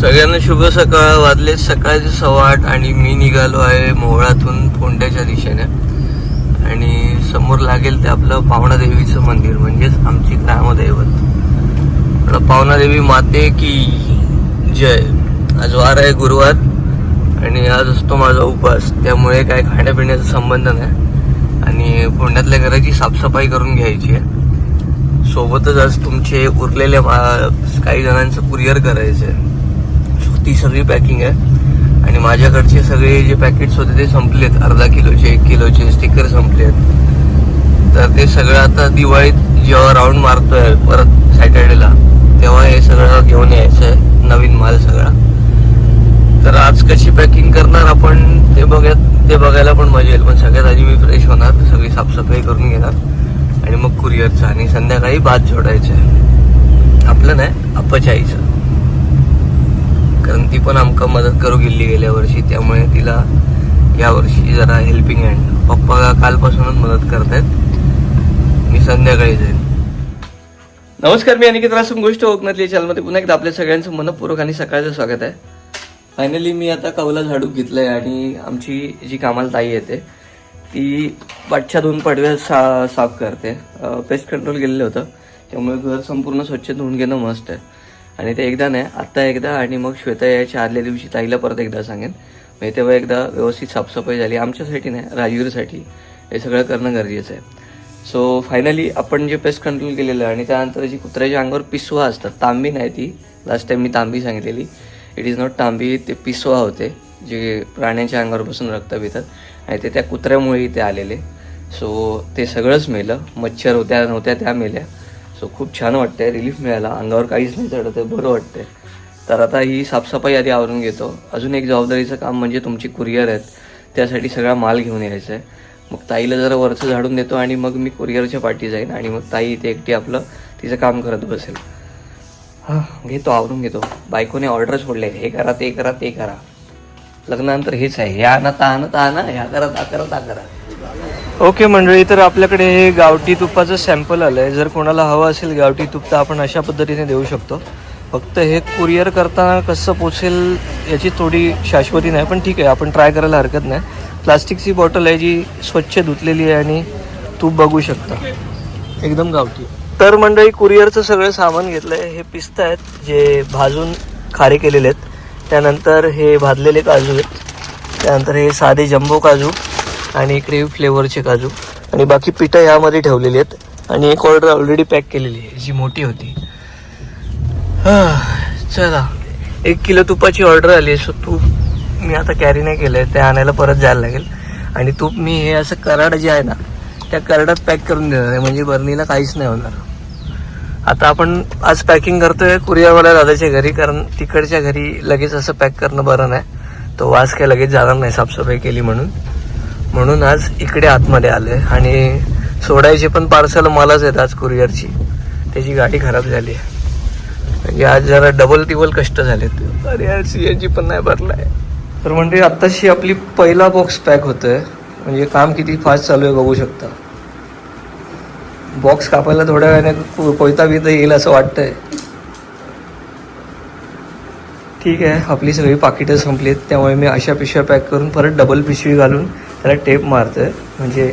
सगळ्यांना शुभ सकाळ. वाजले सकाळचे सव्वा आठ आणि मी निघालो आहे मोहळातून फोंड्याच्या दिशेने. आणि समोर लागेल ते आपलं पावणादेवीचं मंदिर म्हणजेच आमची ग्रामदैवत. पावणादेवी देवी माते की जय. आज वार आहे गुरुवार आणि आज असतो माझा उपवास. त्यामुळे काय खाण्यापिण्याचा संबंध नाही. आणि फोंड्यातल्या घराची साफसफाई करून घ्यायची आहे. सोबतच आज तुमचे उरलेल्या मा- काही जणांचं कुरिअर करायचं आहे ती सगळी पॅकिंग आहे. आणि माझ्याकडचे सगळे जे पॅकेट्स होते ते संपलेत. अर्धा किलोचे एक किलोचे स्टिकर संपलेत. तर ते सगळं आता दिवाळीत जेव्हा राऊंड मारतोय परत सॅटर्डेला तेव्हा हे सगळं घेऊन यायचं आहे. नवीन माल सगळा. तर आज कशी पॅकिंग करणार आपण ते बघत ते बघायला पण मजा येईल. पण सगळ्यात आधी मी फ्रेश होणार. सगळी साफसफाई करून घेणार. आणि मग कुरिअरचं आणि संध्याकाळी भात जोडायचं आहे. आपलं नाही आप्पाच्या आईचं कारण ती पण आमका मदत करू गेली गेल्या वर्षी त्यामुळे तिला या वर्षी जरा हेल्पिंग हँड पप्पा कालपासूनच मदत करतायत. मी संध्याकाळी जाईन. नमस्कार मी अनिकेत रासून गोष्ट कोकणातली चॅनलमध्ये पुन्हा एकदा आपल्या सगळ्यांचं मनपूर्वक आणि सकाळचं स्वागत आहे. फायनली मी आता कवला झाडू घेतलंय आणि आमची जी कामाला ताई येते ती पाठच्या दोन पडव्या सा साफ करते. पेस्ट कंट्रोल गेलेलं होतं. त्यामुळे घर संपूर्ण स्वच्छ धुवून घेणं मस्त आहे. आणि ते एकदा नाही आत्ता एकदा आणि मग श्वेता यायच्या आदल्या दिवशी ताईला परत एकदा सांगेन. म्हणजे तेव्हा एकदा व्यवस्थित साफसफाई झाली. आमच्यासाठी नाही राजवीरसाठी. हे सगळं करणं गरजेचं आहे. सो फायनली आपण जे पेस्ट कंट्रोल केलेलं आहे आणि त्यानंतर जी कुत्र्याच्या अंगावर पिसवा असतात तांबी नाही ती. लास्ट टाइम मी तांबी सांगितलेली. इट इज नॉट तांबी ते पिसवा होते. जे प्राण्यांच्या अंगावर बसून रक्त पितात. आणि ते त्या कुत्र्यामुळे इथे आलेले. सो ते सगळंच मेलं. मच्छर होत्या नव्हत्या त्या मेल्या. सो खूप छान वाटतंय रिलीफ मिळाला. अंगावर काहीच नाही चढत आहे बरं वाटतंय. तर आता ही साफसफाई आधी आवरून घेतो. अजून एक जबाबदारीचं काम म्हणजे तुमची कुरिअर आहेत. त्यासाठी सगळा माल घेऊन यायचा आहे मग ताईला जरा वरचं झाडून देतो आणि मग मी कुरिअरच्या पाठी जाईन आणि मग ताई इथे एकटी आपलं तिचं काम करत बसेल. हां घेतो आवरून घेतो. बायकोने ऑर्डर सोडले हे करा ते करा ते करा. लग्नानंतर हेच आहे. ह्या ना ता ना ता ना ह्या करा ता करा ता करा. ओके मंडळी तर आपल्याकडे हे गावठी तुपाचं सॅम्पल आलं आहे जर कोणाला हवं असेल गावठी तूप तर आपण अशा पद्धतीने देऊ शकतो. फक्त हे कुरिअर करताना कसं पोचेल याची थोडी शाश्वती नाही पण ठीक आहे आपण ट्राय करायला हरकत नाही. प्लास्टिकची बॉटल आहे जी स्वच्छ धुतलेली आहे आणि तूप बघू शकता. एकदम गावठी. तर मंडळी कुरिअरचं सगळं सामान घेतलं आहे हे पिस्ता आहेत जे भाजून खारे केलेले आहेत. त्यानंतर हे भाजलेले काजू आहेत. त्यानंतर हे साधे जम्बो काजू. आणि इकडे फ्लेवरचे काजू. आणि बाकी पिठं ह्यामध्ये ठेवलेली आहेत. आणि एक ऑर्डर ऑलरेडी पॅक केलेली आहे. जी मोठी होती. चला. एक किलो तुपाची ऑर्डर आली आहे. सो तूप मी आता कॅरी नाही केलं आहे ते आणायला परत जायला लागेल. आणि तूप मी हे असं कराड जे आहे ना त्या कराडात पॅक करून देणार आहे. म्हणजे बर्नीला काहीच नाही होणार. आता आपण आज पॅकिंग करतोय कुरिअरवाल्या दादाच्या घरी कारण तिकडच्या घरी लगेच असं पॅक करणं बरं नाही. तो वास काय लगेच जाणार नाही साफसफाई केली म्हणून. म्हणून आज इकडे आतमध्ये आलोय. आणि सोडायची पण पार्सल मलाच आहेत आज कुरिअरची त्याची गाडी खराब झाली आहे. म्हणजे आज जरा डबल टिबल कष्ट झालेत. अरे यार जी पण नाही भरलाय. तर म्हणजे आत्ताशी आपली पहिला बॉक्स पॅक होतोय. म्हणजे काम किती फास्ट चालू आहे बघू शकता. बॉक्स कापायला थोड्या वेळाने को- कोयता बिता येईल असं वाटतंय. ठीक आहे आपली सगळी पाकिटं संपलीत. त्यामुळे मी अशा पिशव्या पॅक करून परत डबल पिशवी घालून त्याला टेप मारतोय. म्हणजे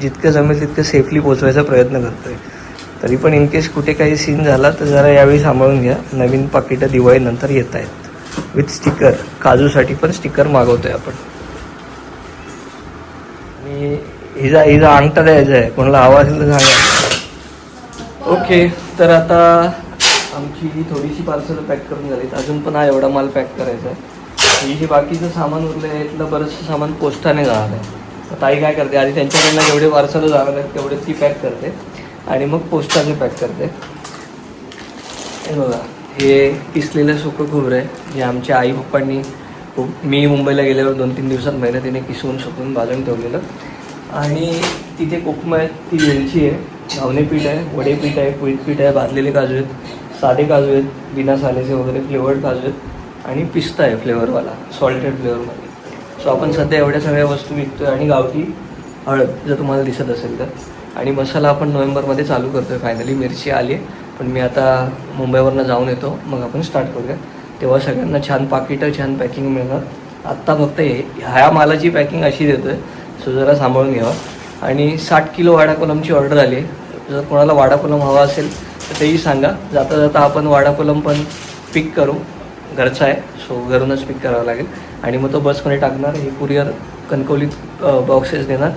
जितकं जमेल तितकं सेफली पोचवायचा प्रयत्न करतोय. तरी पण इन केस कुठे काही सीन झाला तर जरा यावेळी सांभाळून घ्या. नवीन पाकिटं दिवाळीनंतर येत आहेत. विथ स्टिकर काजूसाठी पण स्टिकर मागवतोय आपण. आणि हिजा हिजा अंगठा द्यायचा आहे. कोणाला आवाज असेल तर सांगा. ओके तर आता आमची ही थोडीशी पार्सल पॅक करून झाली अजून पण हा एवढा माल पॅक करायचा आहे. ही जे बाकीचं सामान उरलं आहे इथलं बरंचसं सामान पोस्टाने जाणार आहे. ताई काय करते आधी त्यांच्याकडनं जेवढे वारसाला जाणार आहेत तेवढे ती पॅक करते. आणि मग पोस्टाने पॅक करते. हे बघा हे किसलेलं सुकं खोबरं आहे. जे आमच्या आई पप्पांनी खूप मी मुंबईला गेल्यावर दोन तीन दिवसात मेहनतीने किसून सुकून भाजून ठेवलेलं. आणि तिथे कोकम आहेत ती वेलची आहे घावणे पीठ आहे वडे पीठ आहे पीठ पीठ आहे भाजलेले काजू आहेत साधे काजू आहेत बिना सालेचे वगैरे फ्लेवर्ड काजू आहेत. आणि पिस्ता आहे फ्लेवरवाला सॉल्टेड फ्लेवरमध्ये सो आपण सध्या एवढ्या सगळ्या वस्तू विकतोय आणि गावठी हळद जर तुम्हाला दिसत असेल तर. आणि मसाला आपण नोव्हेंबरमध्ये चालू करतोय फायनली मिरची आली आहे. पण मी आता मुंबईवरनं जाऊन येतो मग आपण स्टार्ट करूया. तेव्हा सगळ्यांना छान पाकिटं छान पॅकिंग मिळणार. आत्ता फक्त हे ह्या मालाची पॅकिंग अशी देतोय. सो जरा सांभाळून घ्यावा. आणि साठ किलो वाडाकोलमची ऑर्डर आली आहे. जर कोणाला वाडाकोलम हवा असेल तर तेही सांगा. जाता जाता आपण वाडाकोलम पण पिक करू. घरचा आहे सो घरूनच पिक करावा लागेल. आणि मग तो बसमध्ये टाकणार हे कुरिअर कणकवलीत बॉक्सेस देणार.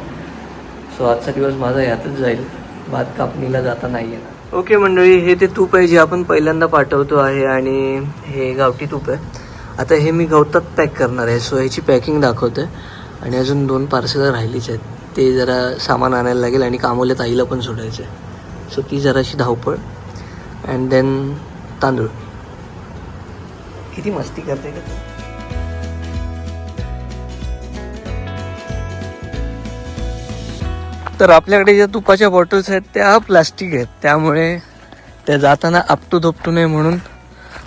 सो आजचा दिवस माझा यातच जाईल. भात कापणीला जाता नाही येणार. ओके मंडळी हे ते तूप आहे जे आपण पहिल्यांदा पाठवतो आहे आणि हे गावठी तूप आहे. आता हे मी गवतात पॅक करणार आहे सो ह्याची पॅकिंग दाखवते आणि अजून दोन पार्सल राहिलीच आहेत. ते जरा सामान आणायला लागेल आणि कामवल्या ताईला पण सोडायचं आहे सो ती जराशी धावपळ. अँड देन तांदूळ. किती मस्ती करते का तू. तर आपल्याकडे ज्या तुपाच्या बॉटल्स आहेत त्या प्लास्टिक आहेत. त्यामुळे त्या जाताना आपटू धोपटू नये म्हणून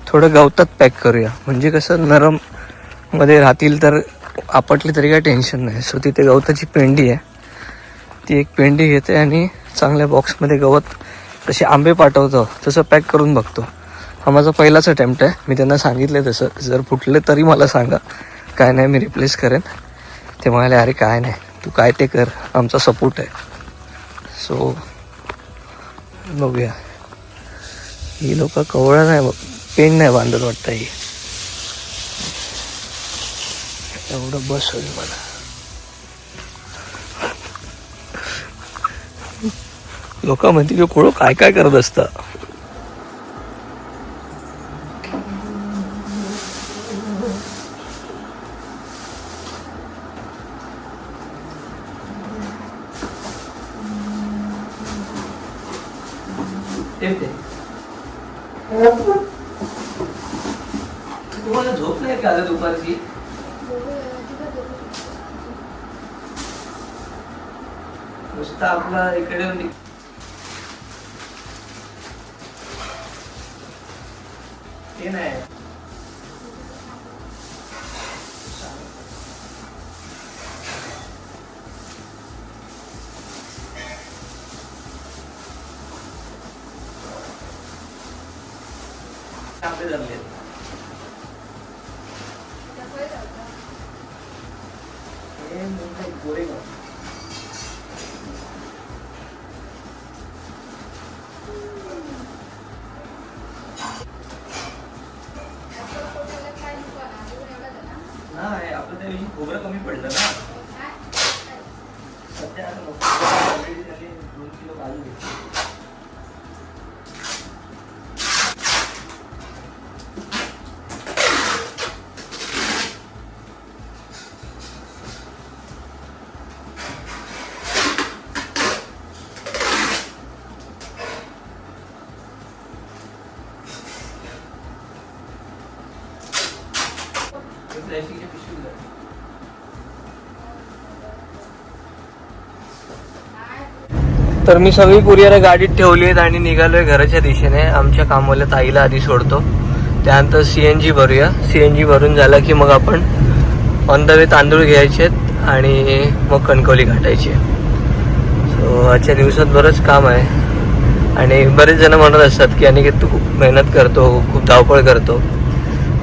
थोडं गवतात पॅक करूया. म्हणजे कसं नरममध्ये राहतील तर आपटली तरी काय टेन्शन नाही. सो तिथे गवताची पेंडी आहे. ती एक पेंडी घेते आणि चांगल्या बॉक्समध्ये गवत जसे आंबे पाठवतो तसं पॅक करून बघतो. हा माझा पहिलाच अटेम्प्ट आहे. मी त्यांना सांगितलं तसं. जर फुटले तरी मला सांगा. काय नाही मी रिप्लेस करेन. ते म्हणाले अरे काय नाही. तू काय ते कर. आमचा सपोर्ट आहे. सो बघूया. ही लोक कवळं नाही पेन नाही बांधत वाटतं ही. एवढं बस होईल मला. लोक म्हणतील कोळ काय काय करत असतं. ठेवते तुम्हाला झोप नाही का आता दुपारची? नुसता आपला इकडे नि- ते नाही. आपले जमले नाही आपलं त्या खोबरं कमी पडलं ना. सध्या तर मी सगळी कुरिअर गाडीत ठेवली आहेत आणि निघालोय घराच्या दिशेने. आमच्या कामवाल्या ताईला आधी सोडतो. त्यानंतर सी एन जी भरूया. सी एन जी भरून झालं की मग आपण ऑन द वे तांदूळ घ्यायचे आहेत आणि मग कणकवली घाटायची सो आजच्या दिवसात बरंच काम आहे. आणि बरेच जण म्हणत असतात की आणि तू खूप मेहनत करतो खूप धावपळ करतो.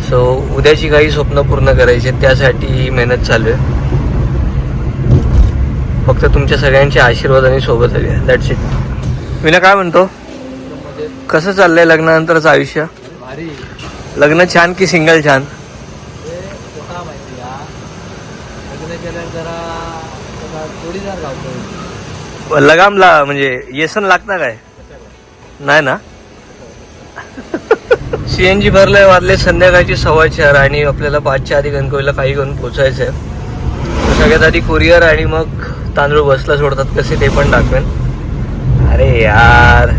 सो उद्याची काही स्वप्न पूर्ण करायची आहेत त्यासाठी मेहनत चालू आहे. फक्त तुमच्या सगळ्यांचे आशीर्वाद आणि सोबत हवी. दॅट्स इट विना काय म्हणतो? कसं चाललंय लग्नानंतरचं आयुष्य? लग्न छान की सिंगल छान? लगामला म्हणजे येसन लागतं काय? नाही ना? सीएनजी भरलंय वाजले संध्याकाळची सव्वा चार आणि आपल्याला पाचच्या आधी कणकवलीला काही घेऊन पोचायचं आहे सगळ्यात आधी कुरिअर आणि मग तांदूळ बसला सोडतात कसे ते पण दाखवेन. अरे यार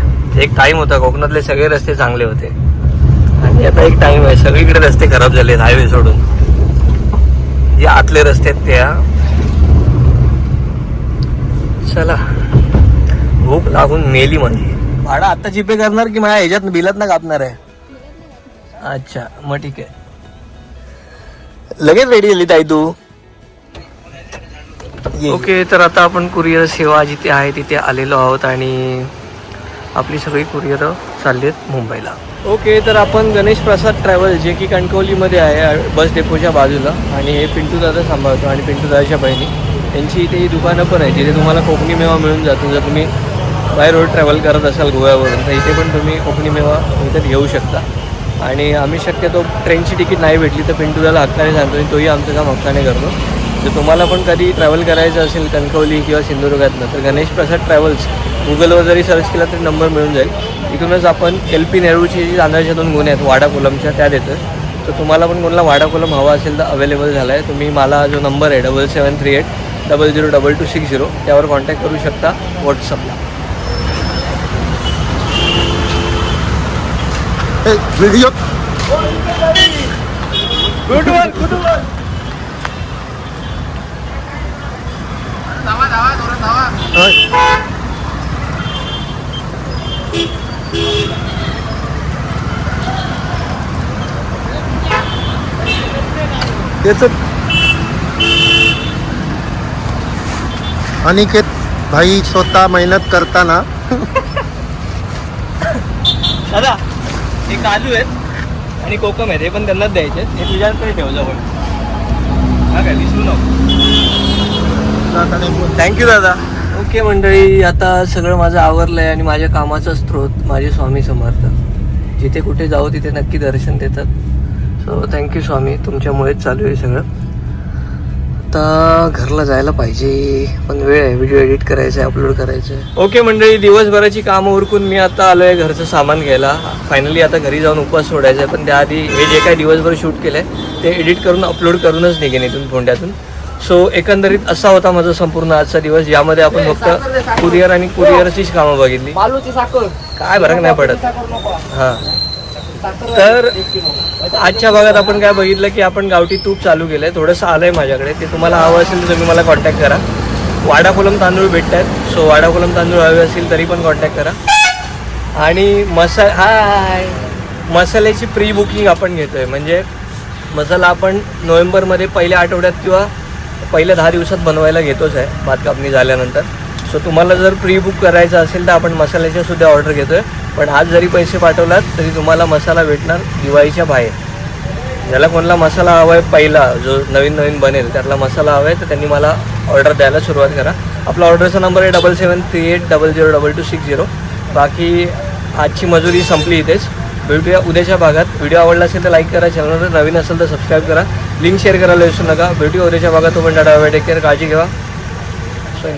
एक टाइम होता कोकणातले सगळे रस्ते चांगले होते. आणि आता एक टाइम आहे सगळीकडे रस्ते खराब झाले हायवे सोडून. जे आतले रस्ते आहेत त्या. चला. भूक लागून मेली म्हणजे. भाडा आता जीपे करणार की माझ्या ह्याच्यात बिलात ना कापणार आहे? अच्छा मग ठीक आहे. लगेच रेडी झाली ताई तू? ओके तर आता आपण कुरिअर सेवा जिथे आहे तिथे आलेलो आहोत आणि आपली सगळी कुरिअर चालले आहेत मुंबईला. ओके तर आपण गणेश प्रसाद ट्रॅव्हल जे की कणकवलीमध्ये आहे बस डेपोच्या बाजूला. आणि हे पिंटू दादा सांभाळतो आणि पिंटू दादाच्या बहिणी. यांची इथे ही दुकानं पण आहे जिथे तुम्हाला कोकणी मेवा मिळून जातो. जर तुम्ही बाय रोड ट्रॅव्हल करत असाल गोव्यावरून तर इथे पण तुम्ही कोकणी मेवा विकत घेऊ शकता. आणि आम्ही शक्यतो ट्रेनची तिकीट नाही भेटली तर पिंटूदाला हक्काने सांगतो आणि तोही आमचं काम हक्काने करतो. जर तुम्हाला पण कधी ट्रॅव्हल करायचं असेल कणकवली किंवा सिंधुदुर्गातनं तर गणेश प्रसाद ट्रॅव्हल्स गुगलवर जरी सर्च केला तरी नंबर मिळून जाईल. इथूनच आपण एल पी नेहरूची जी तांदळाच्या दोन गुन्हे आहेत वाडा कोलमच्या त्या देतो तर तुम्हाला पण कोणाला वाडा कोलम हवा असेल तर अवेलेबल झाला आहे तुम्ही मला जो नंबर आहे double seven three eight double zero double two six zero त्यावर कॉन्टॅक्ट करू शकता व्हॉट्सअपला video good one good one त्याच अनिकेत भाई स्वतः मेहनत करताना. दादा हे काजू आहेत आणि कोकम आहेत हे पण त्यांनाच द्यायचे. हे तुझ्याकडे ठेव जवळ हा काय विसरू नको. थँक्यू दादा. ओके मंडळी आता सगळं माझं आवरलं आहे आणि माझ्या कामाचा स्रोत माझे स्वामी समर्थ. जिथे कुठे जाऊ तिथे नक्की दर्शन देतात. सो थँक्यू स्वामी तुमच्यामुळेच चालू आहे सगळं. आता घरला जायला पाहिजे पण वेळ आहे व्हिडिओ एडिट करायचा आहे अपलोड करायचं आहे ओके मंडळी दिवसभराची कामं उरकून मी आता आलो आहे घरचं सामान घ्यायला. फायनली आता घरी जाऊन उपवास सोडायचा आहे पण त्याआधी हे जे काही दिवसभर शूट केलं आहे ते एडिट करून अपलोड करूनच निघेन इथून फोंड्यातून. सो एकंदरीत असा होता माझा संपूर्ण आजचा दिवस यामध्ये आपण फक्त कुरिअर आणि कुरिअरचीच कामं बघितली. काय फरक नाही पडत. हां. तर आजच्या भागात आपण काय बघितलं की आपण गावठी तूप चालू केलंय. थोडंसं आलंय माझ्याकडे. ते तुम्हाला हवं असेल तर तुम्ही मला कॉन्टॅक्ट करा. वाडा कोलम तांदूळ भेटत आहेत सो वाडा कोलम तांदूळ हवे असतील तरी पण कॉन्टॅक्ट करा. आणि मसा हाय मसाल्याची प्री बुकिंग आपण घेतोय. म्हणजे मसाला आपण नोव्हेंबरमध्ये पहिल्या आठवड्यात किंवा पहिल्या दहा दिवसात बनवायला घेतोच आहे भात कापणी झाल्यानंतर. सो तुम्हाला जर प्री बुक करायचं असेल तर आपण मसाल्याच्या सुद्धा ऑर्डर घेतोय. पण आज जरी पैसे पाठवलात तरी तुम्हाला मसाला भेटणार दिवाळीच्या बाहेर. ज्याला कोणाला मसाला हवा आहे पहिला जो नवीन नवीन बनेल त्यातला मसाला हवा आहे तर त्यांनी मला ऑर्डर द्यायला सुरुवात करा. आपला ऑर्डरचा नंबर आहे double seven three eight double zero double two six zero बाकी आजची मजुरी संपली इथेच. भेटूया उद्याच्या भागात. व्हिडिओ आवडला असेल तर लाईक करा. चॅनलवर नवीन असेल तर सबस्क्राईब करा. लिंक शेअर करायला विसरू नका. भेटूया उद्याच्या भागात. तुम्ही डाटा टेक केअर काळजी घ्या. सोय